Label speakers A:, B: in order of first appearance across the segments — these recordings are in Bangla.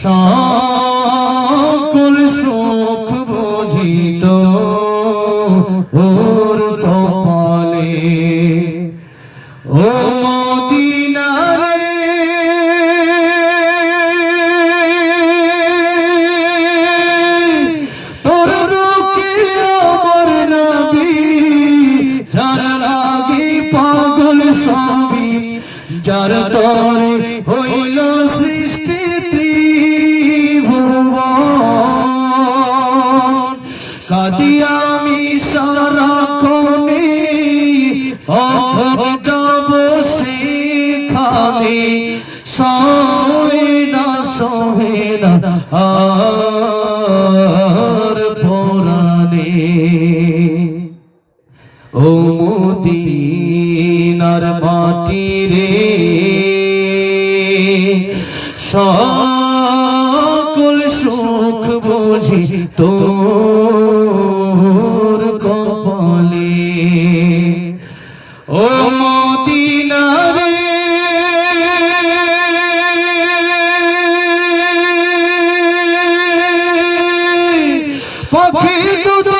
A: সকল সুখ বুঝিত ওর কপালে। ও মদিনারে তোর রুকে আমার নবী, যার লাগি পাগল সবই যার তরে হইল সৃষ্টি ত্রিভুবন। কাদি আমি সারাক্ষণে অখন যাব সেখানে। সহে না সহে না, আর ও মদিনার মাটি রে। সকল সুখ বুঝি তোর কপালে। ও যদি হতাম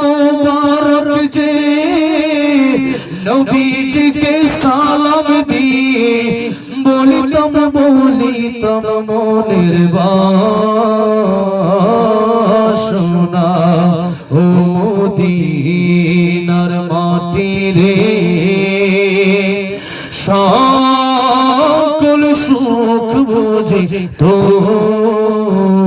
A: মুবারক যে নবীজিকে সালাম দিয়ে বলিতম বলিতম মনের বাসনা, ও মদিনার মাটি রে সকল সুখ বুঝে তোর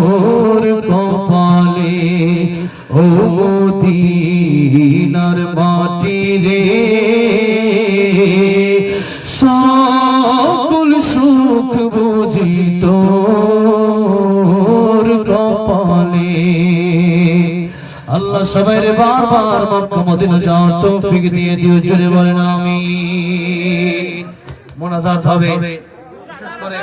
A: তোর কপালে। আল্লাহ সবাই রে বারবার মক্কা, মদিনা যাওয়ার তৌফিক দিয়ে দিও, জোরে বলেন আমি মোনাজাত হবে। বিশেষ করে